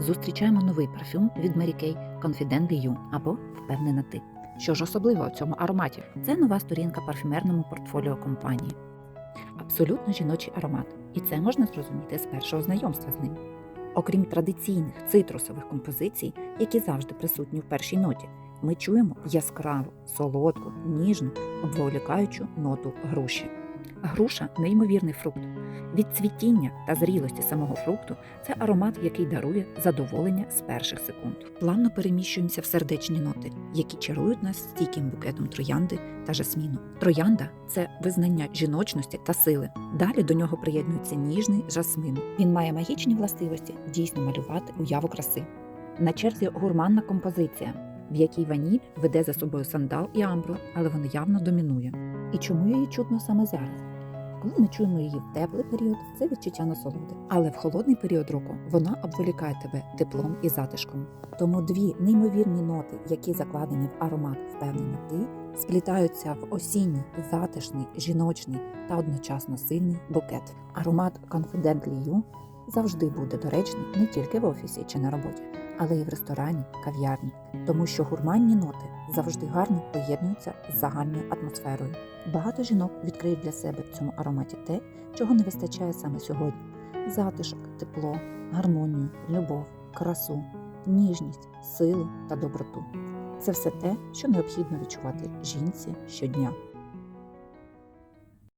Зустрічаємо новий парфюм від Mary Kay Confidently You або Впевнена ти. Що ж особливого в цьому ароматі? Це нова сторінка парфюмерному портфоліо компанії. Абсолютно жіночий аромат, і це можна зрозуміти з першого знайомства з ним. Окрім традиційних цитрусових композицій, які завжди присутні в першій ноті, ми чуємо яскраву, солодку, ніжну, обволікаючу ноту груші. Груша неймовірний фрукт. Від цвітіння та зрілості самого фрукту це аромат, який дарує задоволення з перших секунд. Плавно переміщуємося в сердечні ноти, які чарують нас стійким букетом троянди та жасміну. Троянда це визнання жіночності та сили. Далі до нього приєднується ніжний жасмин. Він має магічні властивості дійсно малювати уяву краси. На черзі гурманна композиція, в якій ваніль веде за собою сандал і амбру, але вона явно домінує. І чому її чутно саме зараз? Ми чуємо її в теплий період, це відчуття насолоди. Але в холодний період року вона обволікає тебе теплом і затишком. Тому дві неймовірні ноти, які закладені в аромат впевнена ти, сплітаються в осінній, затишний, жіночний та одночасно сильний букет. Аромат Confidently You завжди буде доречний не тільки в офісі чи на роботі, але й в ресторані, кав'ярні, тому що гурманні ноти завжди гарно поєднуються з загальною атмосферою. Багато жінок відкриють для себе в цьому ароматі те, чого не вистачає саме сьогодні: затишок, тепло, гармонію, любов, красу, ніжність, силу та доброту. Це все те, що необхідно відчувати жінці щодня.